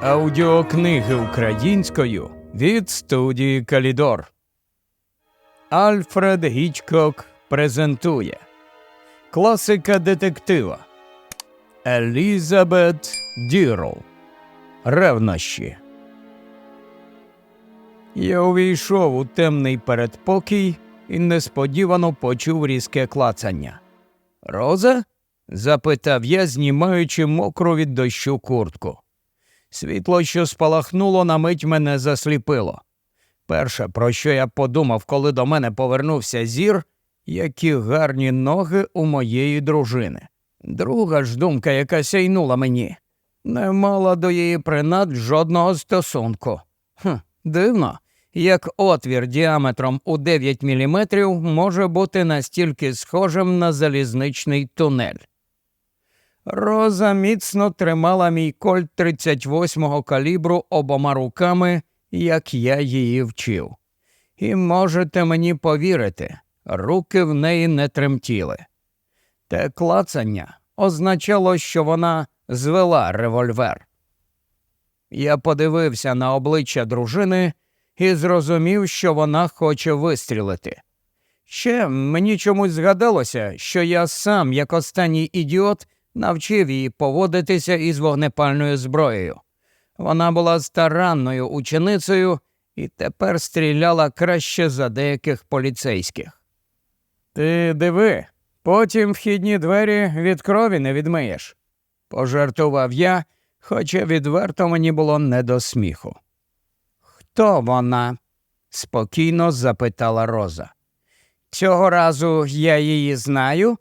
Аудіокниги українською від студії Калідор. Альфред Гічкок презентує Класика детектива Елізабет Дірл. Ревнощі. Я увійшов у темний передпокій і несподівано почув різке клацання. Роза? запитав я, знімаючи мокру від дощу куртку. Світло, що спалахнуло, на мить мене засліпило. Перше, про що я подумав, коли до мене повернувся зір, які гарні ноги у моєї дружини. Друга ж думка, яка сяйнула мені, не мала до її принад жодного стосунку. Хм, дивно, як отвір діаметром у 9 мм може бути настільки схожим на залізничний тунель. Роза міцно тримала мій кольт 38-го калібру обома руками, як я її вчив. І можете мені повірити, руки в неї не тремтіли. Те клацання означало, що вона звела револьвер. Я подивився на обличчя дружини і зрозумів, що вона хоче вистрілити. Ще мені чомусь згадалося, що я сам, як останній ідіот, навчив її поводитися із вогнепальною зброєю. Вона була старанною ученицею і тепер стріляла краще за деяких поліцейських. Ти диви, потім вхідні двері від крові не відмиєш, пожартував я, хоча відверто мені було не до сміху. Хто вона? спокійно запитала Роза. Цього разу я її знаю.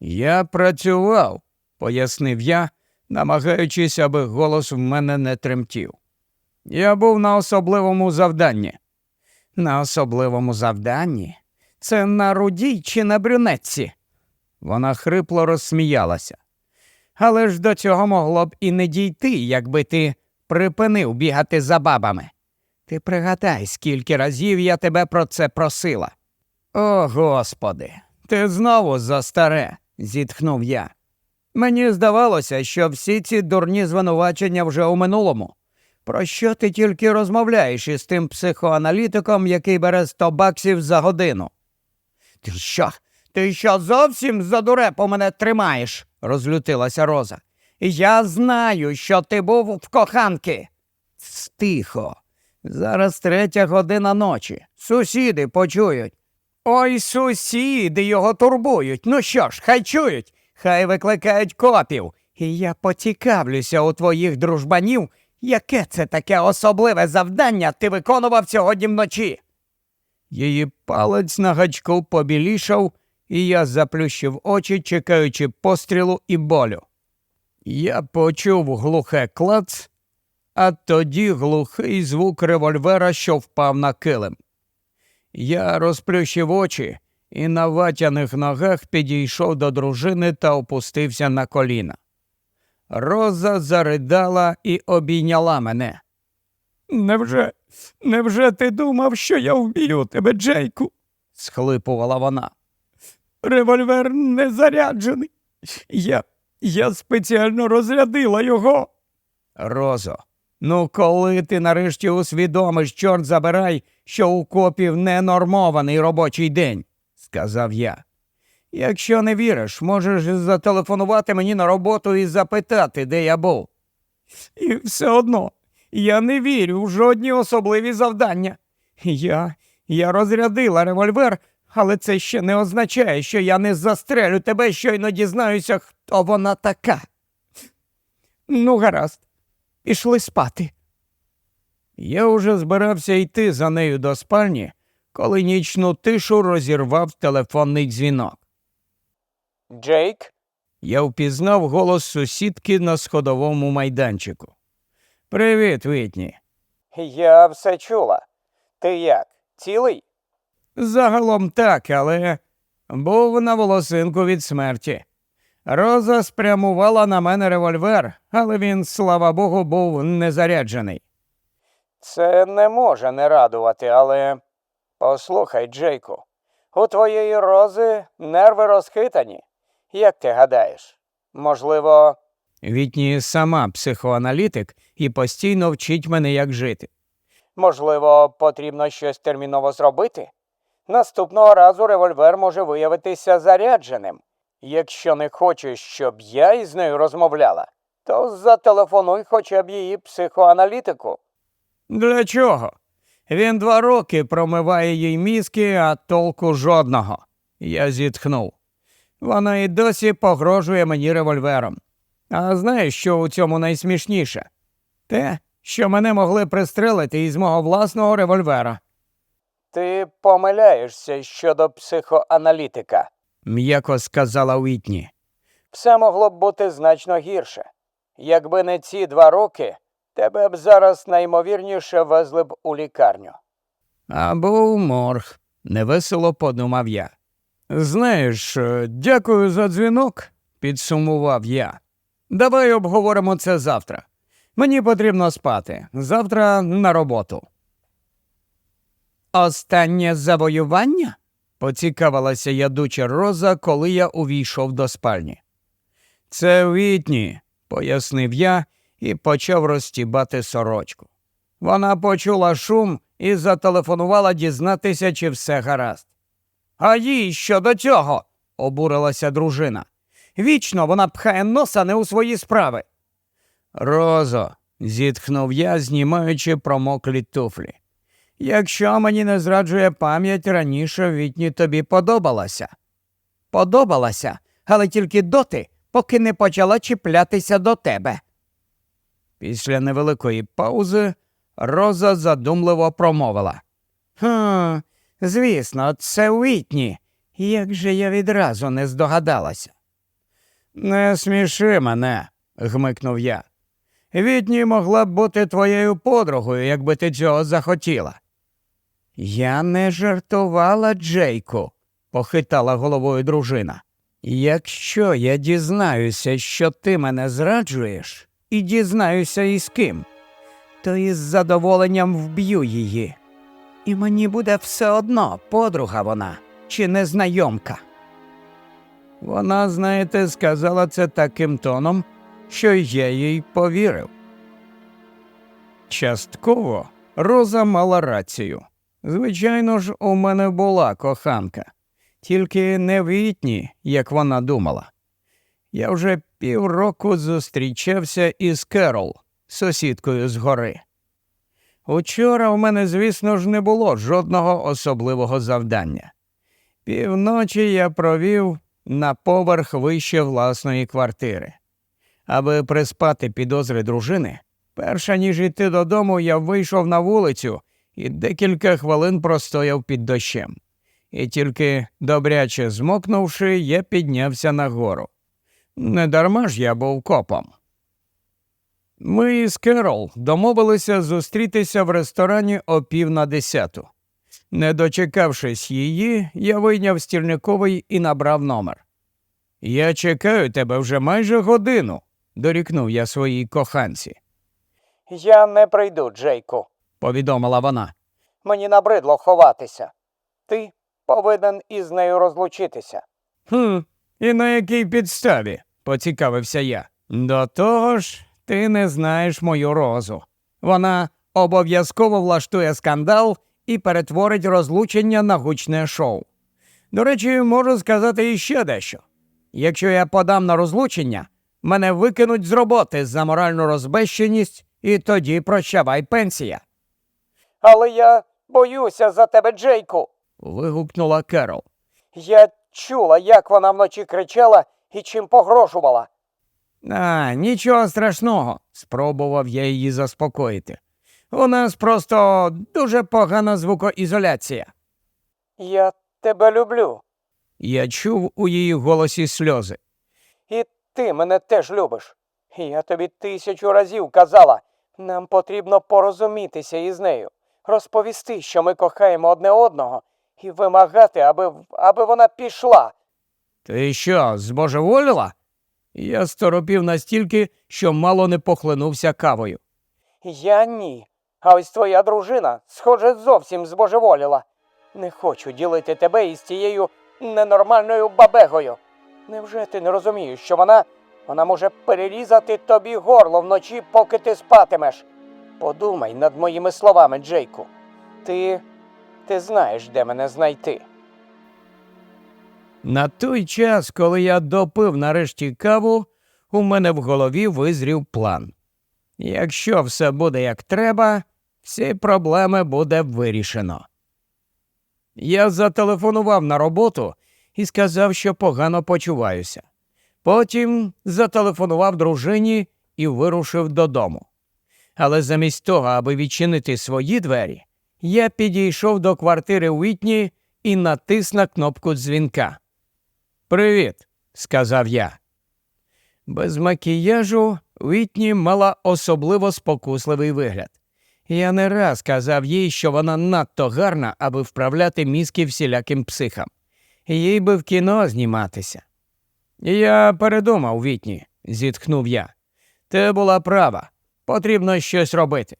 Я працював, пояснив я, намагаючись, аби голос в мене не тремтів. Я був на особливому завданні. На особливому завданні? Це на рудій чи на брюнетці? Вона хрипло розсміялася. Але ж до цього могло б і не дійти, якби ти припинив бігати за бабами. Ти пригадай, скільки разів я тебе про це просила. О, господи, ти знову за старе, зітхнув я. Мені здавалося, що всі ці дурні звинувачення вже у минулому. Про що ти тільки розмовляєш із тим психоаналітиком, який бере сто баксів за годину? Ти що? Ти що зовсім за дурепо мене тримаєш? розлютилася Роза. Я знаю, що ти був в коханки. Стихо. Зараз третя година ночі. Сусіди почують. Ой, сусіди його турбують. Ну що ж, хай чують, хай викликають копів. І я поцікавлюся у твоїх дружбанів, яке це таке особливе завдання ти виконував сьогодні вночі. Її палець на гачку побілішав, і я заплющив очі, чекаючи пострілу і болю. Я почув глухе клац, а тоді глухий звук револьвера, що впав на килим. Я розплющив очі і на ватяних ногах підійшов до дружини та опустився на коліна. Роза заридала і обійняла мене. Невже, невже ти думав, що я вб'ю тебе, Джейку? схлипувала вона. Револьвер не заряджений. Я, я спеціально розрядила його. Розо, ну коли ти нарешті усвідомиш, чорт забирай, що у копів ненормований робочий день, сказав я. Якщо не віриш, можеш зателефонувати мені на роботу і запитати, де я був. І все одно я не вірю в жодні особливі завдання. Я, я розрядила револьвер, але це ще не означає, що я не застрелю тебе, щойно дізнаюся, хто вона така. Ну, гаразд, пішли спати. Я уже збирався йти за нею до спальні, коли нічну тишу розірвав телефонний дзвінок. Джейк? Я впізнав голос сусідки на сходовому майданчику. Привіт, Вітні. Я все чула. Ти як? Цілий? Загалом так, але був на волосинку від смерті. Роза спрямувала на мене револьвер, але він, слава Богу, був незаряджений. Це не може не радувати, але. Послухай, Джейку, у твоєї рози нерви розхитані. Як ти гадаєш? Можливо, Вітні сама психоаналітик і постійно вчить мене, як жити. Можливо, потрібно щось терміново зробити? Наступного разу револьвер може виявитися зарядженим. Якщо не хочеш, щоб я із нею розмовляла, то зателефонуй хоча б її психоаналітику. Для чого? Він два роки промиває їй мізки, а толку жодного. Я зітхнув. Вона і досі погрожує мені револьвером. А знаєш, що у цьому найсмішніше? Те, що мене могли пристрелити із мого власного револьвера. Ти помиляєшся щодо психоаналітика. М'яко сказала Уітні. Все могло б бути значно гірше. Якби не ці два роки, тебе б зараз найімовірніше везли б у лікарню. Або у морг, невесело подумав я. Знаєш, е, дякую за дзвінок, підсумував я. Давай обговоримо це завтра. Мені потрібно спати. Завтра на роботу. Останнє завоювання? Поцікавилася ядуча Роза, коли я увійшов до спальні. Це Вітні, пояснив я і почав розтібати сорочку. Вона почула шум і зателефонувала дізнатися, чи все гаразд. А їй що до цього? обурилася дружина. Вічно вона пхає носа не у свої справи. Розо, зітхнув я, знімаючи промоклі туфлі. Якщо мені не зраджує пам'ять, раніше Вітні тобі подобалася. Подобалася, але тільки доти, поки не почала чіплятися до тебе. Після невеликої паузи Роза задумливо промовила. Хм, звісно, це Уітні. Як же я відразу не здогадалася. Не сміши мене, гмикнув я. Вітні могла б бути твоєю подругою, якби ти цього захотіла. Я не жартувала, Джейку, похитала головою дружина. Якщо я дізнаюся, що ти мене зраджуєш, і дізнаюся із ким, то із задоволенням вб'ю її. І мені буде все одно, подруга вона чи незнайомка. Вона, знаєте, сказала це таким тоном, що я їй повірив. Частково Роза мала рацію. Звичайно ж, у мене була коханка, тільки не вітні, як вона думала. Я вже півроку зустрічався із Керол, сусідкою з гори. Учора в мене, звісно ж, не було жодного особливого завдання. Півночі я провів на поверх вище власної квартири. Аби приспати підозри дружини, перша ніж йти додому, я вийшов на вулицю і декілька хвилин простояв під дощем. І тільки добряче змокнувши, я піднявся нагору. Недарма ж я був копом. Ми із Керол домовилися зустрітися в ресторані о пів на десяту. Не дочекавшись її, я вийняв стільниковий і набрав номер. Я чекаю тебе вже майже годину, дорікнув я своїй коханці, Я не прийду, Джейку. Повідомила вона. Мені набридло ховатися. Ти повинен із нею розлучитися. Хм, і на якій підставі? поцікавився я. До того ж, ти не знаєш мою розу. Вона обов'язково влаштує скандал і перетворить розлучення на гучне шоу. До речі, можу сказати іще дещо. Якщо я подам на розлучення, мене викинуть з роботи за моральну розбещеність, і тоді прощавай пенсія. Але я боюся за тебе, Джейку. вигукнула Керол. Я чула, як вона вночі кричала і чим погрожувала. А, нічого страшного, спробував я її заспокоїти. У нас просто дуже погана звукоізоляція. Я тебе люблю. Я чув у її голосі сльози. І ти мене теж любиш. Я тобі тисячу разів казала, нам потрібно порозумітися із нею, розповісти, що ми кохаємо одне одного, і вимагати, аби, аби вона пішла. Ти що, збожеволіла? Я сторопів настільки, що мало не похлинувся кавою. Я ні. А ось твоя дружина, схоже, зовсім збожеволіла. Не хочу ділити тебе із тією ненормальною бабегою. Невже ти не розумієш, що вона Вона може перерізати тобі горло вночі, поки ти спатимеш. Подумай над моїми словами, Джейку. Ти. ти знаєш, де мене знайти. На той час, коли я допив нарешті каву, у мене в голові визрів план. Якщо все буде як треба, всі проблеми буде вирішено. Я зателефонував на роботу і сказав, що погано почуваюся. Потім зателефонував дружині і вирушив додому. Але замість того, аби відчинити свої двері, я підійшов до квартири Уітні і натис на кнопку дзвінка. Привіт, сказав я. Без макіяжу Вітні мала особливо спокусливий вигляд. Я не раз казав їй, що вона надто гарна, аби вправляти мізки всіляким психам. Їй би в кіно зніматися. Я передумав, Вітні, зітхнув я. Ти була права. Потрібно щось робити.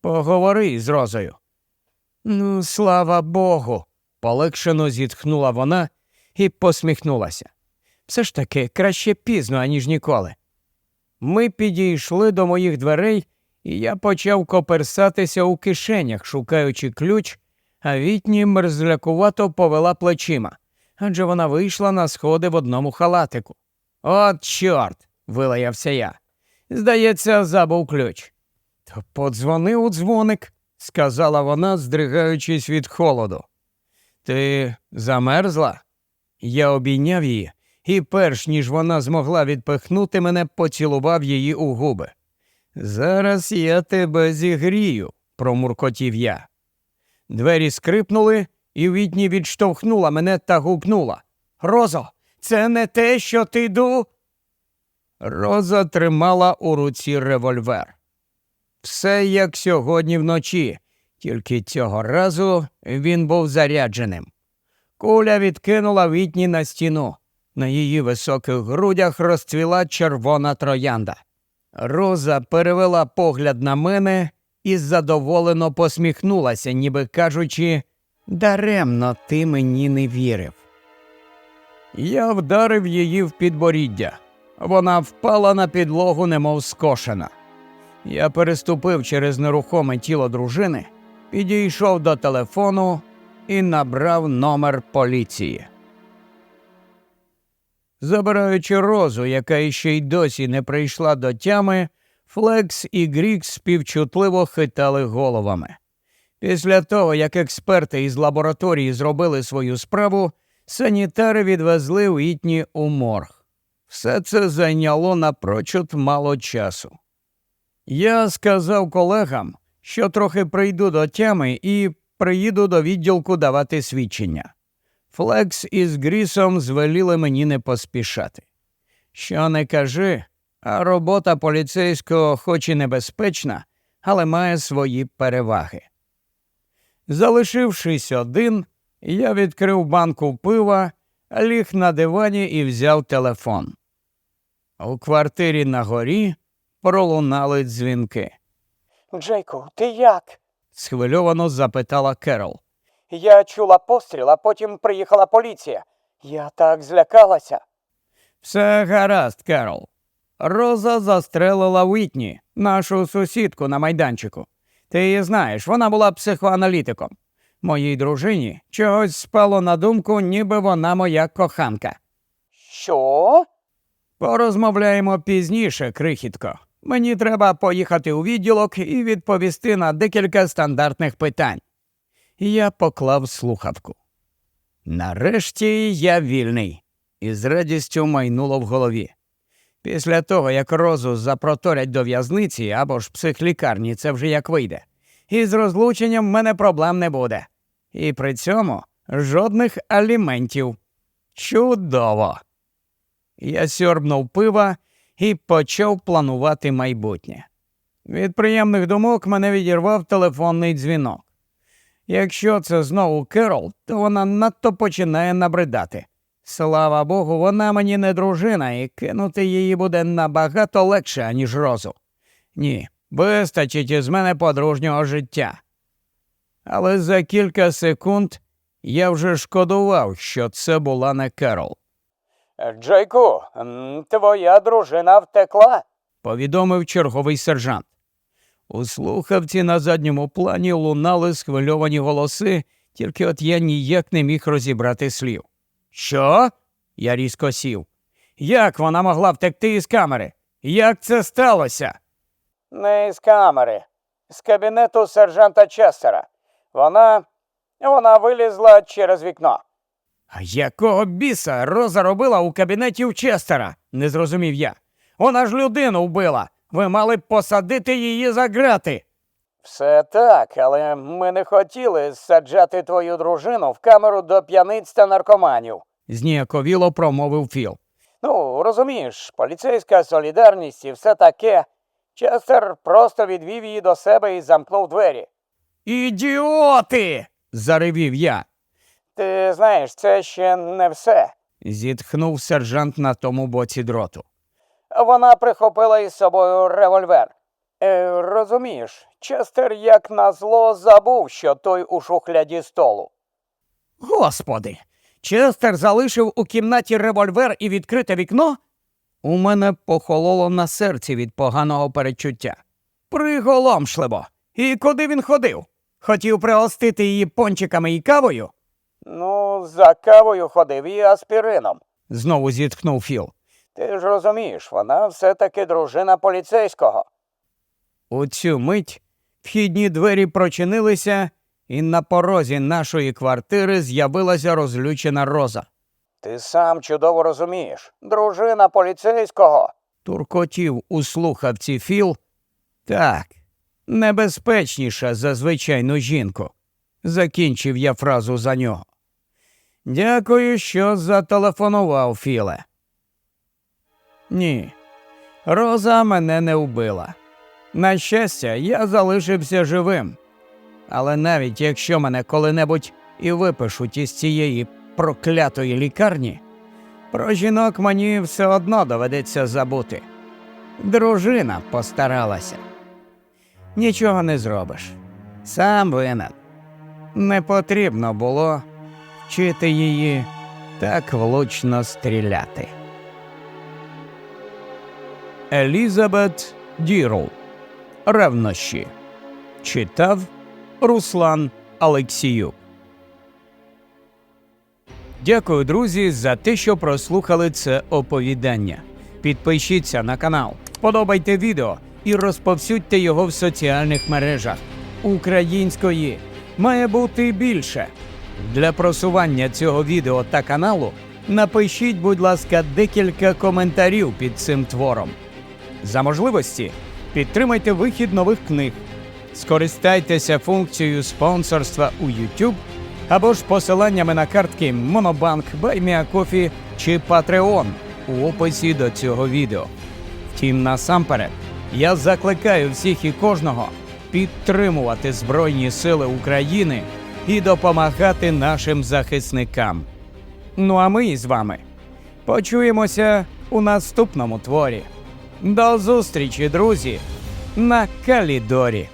Поговори з Розою. Ну, слава Богу. полегшено зітхнула вона і посміхнулася. Все ж таки краще пізно, аніж ніколи. Ми підійшли до моїх дверей, і я почав коперсатися у кишенях, шукаючи ключ, а Вітні мерзлякувато повела плечима, адже вона вийшла на сходи в одному халатику. От, чорт, вилаявся я. Здається, забув ключ. То подзвони у дзвоник, сказала вона, здригаючись від холоду. Ти замерзла? Я обійняв її, і перш ніж вона змогла відпихнути мене, поцілував її у губи. Зараз я тебе зігрію, промуркотів я. Двері скрипнули, і Вітні відштовхнула мене та гукнула. Розо, це не те, що ти ду. Роза тримала у руці револьвер. Все як сьогодні вночі, тільки цього разу він був зарядженим. Куля відкинула Вітні на стіну. На її високих грудях розцвіла червона троянда. Роза перевела погляд на мене і задоволено посміхнулася, ніби кажучи, даремно ти мені не вірив. Я вдарив її в підборіддя. Вона впала на підлогу, немов скошена. Я переступив через нерухоме тіло дружини, підійшов до телефону і набрав номер поліції. Забираючи розу, яка іще й досі не прийшла до тями, Флекс і Грік співчутливо хитали головами. Після того, як експерти із лабораторії зробили свою справу, санітари відвезли Уітні у морг. Все це зайняло напрочуд мало часу. Я сказав колегам, що трохи прийду до тями і приїду до відділку давати свідчення. Флекс із Грісом звеліли мені не поспішати. Що не кажи, а робота поліцейського хоч і небезпечна, але має свої переваги. Залишившись один, я відкрив банку пива, ліг на дивані і взяв телефон. У квартирі на горі пролунали дзвінки. Джейку, ти як? Схвильовано запитала Керол. Я чула постріл, а потім приїхала поліція. Я так злякалася. Все гаразд, Керол. Роза застрелила Вітні, нашу сусідку на майданчику. Ти її знаєш, вона була психоаналітиком. Моїй дружині чогось спало на думку, ніби вона моя коханка. Що? Порозмовляємо пізніше, крихітко. Мені треба поїхати у відділок і відповісти на декілька стандартних питань. Я поклав слухавку. Нарешті я вільний, і з радістю майнуло в голові. Після того, як розу запроторять до в'язниці або ж психлікарні, це вже як вийде. І з розлученням в мене проблем не буде. І при цьому жодних аліментів. Чудово! Я сьорбнув пива і почав планувати майбутнє. Від приємних думок мене відірвав телефонний дзвінок. Якщо це знову Керол, то вона надто починає набридати. Слава Богу, вона мені не дружина, і кинути її буде набагато легше, аніж розу. Ні, вистачить із мене подружнього життя. Але за кілька секунд я вже шкодував, що це була не Керол. Джейку, твоя дружина втекла. повідомив черговий сержант. У слухавці на задньому плані лунали схвильовані голоси, тільки от я ніяк не міг розібрати слів. Що? Я різко сів. Як вона могла втекти із камери? Як це сталося? Не з камери, з кабінету сержанта Честера. Вона. вона вилізла через вікно. А якого біса Роза робила у кабінеті у Честера? не зрозумів я. Вона ж людину вбила. Ви мали б посадити її за грати. Все так, але ми не хотіли саджати твою дружину в камеру до п'яниць та наркоманів. зніяковіло промовив Філ. Ну, розумієш, поліцейська солідарність і все таке. Честер просто відвів її до себе і замкнув двері. Ідіоти. заревів я. Ти знаєш, це ще не все. зітхнув сержант на тому боці дроту. Вона прихопила із собою револьвер. Е, розумієш, Честер, як назло, забув, що той у шухляді столу. Господи, Честер залишив у кімнаті револьвер і відкрите вікно? У мене похололо на серці від поганого перечуття. Приголомшливо. І куди він ходив? Хотів пригостити її пончиками і кавою? Ну, за кавою ходив і аспірином. Знову зітхнув Філ. Ти ж розумієш, вона все-таки дружина поліцейського. У цю мить вхідні двері прочинилися, і на порозі нашої квартири з'явилася розлючена роза. Ти сам чудово розумієш. Дружина поліцейського. Туркотів у слухавці Філ. Так, небезпечніша за звичайну жінку. Закінчив я фразу за нього. Дякую, що зателефонував, Філе. Ні, Роза мене не вбила. На щастя, я залишився живим. Але навіть якщо мене коли-небудь і випишуть із цієї проклятої лікарні, про жінок мені все одно доведеться забути. Дружина постаралася. Нічого не зробиш. Сам винен. Не потрібно було вчити її так влучно стріляти. Елізабет Дірл. Ревнощі. Читав Руслан Алексіюк. Дякую, друзі, за те, що прослухали це оповідання. Підпишіться на канал, подобайте відео і розповсюдьте його в соціальних мережах. Української має бути більше. Для просування цього відео та каналу напишіть, будь ласка, декілька коментарів під цим твором. За можливості підтримайте вихід нових книг, скористайтеся функцією спонсорства у YouTube або ж посиланнями на картки Monobank, BuyMeACoffee чи Patreon у описі до цього відео. Втім, насамперед, я закликаю всіх і кожного підтримувати Збройні Сили України і допомагати нашим захисникам. Ну а ми з вами почуємося у наступному творі. До зустрічі, друзі, на Калідорі.